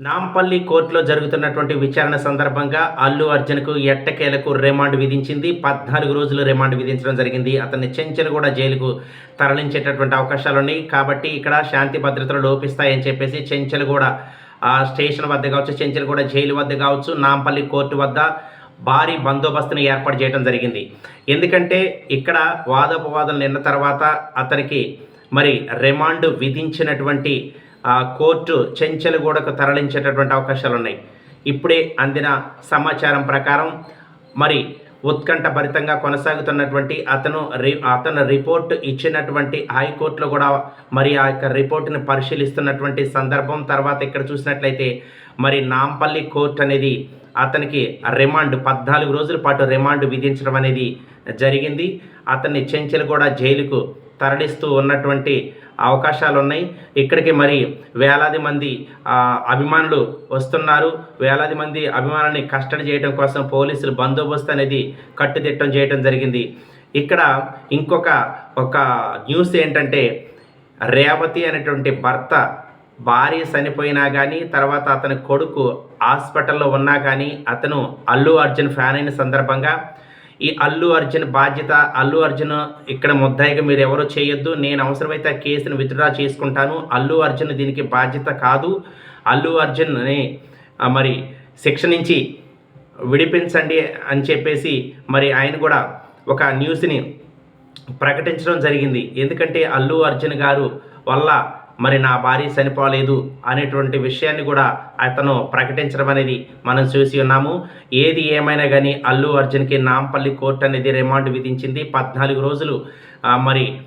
నాంపల్లి కోర్టులో జరుగుతున్నటువంటి విచారణ సందర్భంగా అల్లు అర్జున్కు ఎట్టకేలకు రిమాండ్ విధించింది. పద్నాలుగు రోజులు రిమాండ్ విధించడం జరిగింది. అతన్ని చెంచలు కూడా జైలుకు తరలించేటటువంటి అవకాశాలు ఉన్నాయి. కాబట్టి ఇక్కడ శాంతి భద్రతలు లోపిస్తాయని చెప్పేసి చెంచలు కూడా ఆ స్టేషన్ వద్ద కావచ్చు చెంచలు కూడా జైలు వద్ద కావచ్చు నాంపల్లి కోర్టు వద్ద భారీ బందోబస్తును ఏర్పాటు చేయడం జరిగింది. ఎందుకంటే ఇక్కడ వాదోపవాదం నిన్న తర్వాత అతనికి మరి రిమాండ్ విధించినటువంటి ఆ కోర్టు చెంచలగూడకు తరలించేటటువంటి అవకాశాలు ఉన్నాయి ఇప్పుడే అందిన సమాచారం ప్రకారం మరి ఉత్కంఠభరితంగా కొనసాగుతున్నటువంటి అతను రి అతను రిపోర్ట్ ఇచ్చినటువంటి హైకోర్టులో కూడా మరి ఆ యొక్క రిపోర్టును పరిశీలిస్తున్నటువంటి సందర్భం తర్వాత ఇక్కడ చూసినట్లయితే మరి నాంపల్లి కోర్టు అనేది అతనికి రిమాండ్ పద్నాలుగు రోజుల పాటు రిమాండ్ విధించడం అనేది జరిగింది. అతన్ని చెంచెలు కూడా జైలుకు తరలిస్తూ ఉన్నటువంటి అవకాశాలు ఉన్నాయి ఇక్కడికి మరి వేలాది మంది అభిమానులు వస్తున్నారు. వేలాది మంది అభిమానుల్ని కస్టడీ చేయడం కోసం పోలీసులు బందోబస్తు అనేది కట్టుదిట్టం చేయడం జరిగింది. ఇక్కడ ఇంకొక ఒక న్యూస్ ఏంటంటే రేవతి అనేటువంటి భర్త భార్య చనిపోయినా కానీ తర్వాత అతని కొడుకు హాస్పిటల్లో ఉన్నా కానీ అతను అల్లు అర్జున్ ఫ్యాన్ అయిన సందర్భంగా ఈ అల్లు అర్జున్ బాధ్యత అల్లు అర్జున్ ఇక్కడ ముద్దాయిగా మీరు ఎవరో చేయొద్దు. నేను అవసరమైతే ఆ కేసును విత్డ్రా చేసుకుంటాను. అల్లు అర్జున్ దీనికి బాధ్యత కాదు. అల్లు అర్జున్ని మరి శిక్ష నుంచి విడిపించండి అని చెప్పేసి మరి ఆయన కూడా ఒక న్యూస్ని ప్రకటించడం జరిగింది. ఎందుకంటే అల్లు అర్జున్ గారు వల్ల మరి నా భార్య చనిపోలేదు అనేటువంటి విషయాన్ని కూడా అతను ప్రకటించడం అనేది మనం చూసి ఉన్నాము. ఏది ఏమైనా కానీ అల్లు అర్జున్కి నాంపల్లి కోర్టు అనేది రిమాండ్ విధించింది. పద్నాలుగు రోజులు మరి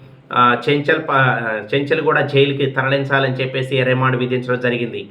చెంచల్ ప- చెంచల్ కూడా జైలుకి తరలించాలని చెప్పేసి రిమాండ్ విధించడం జరిగింది.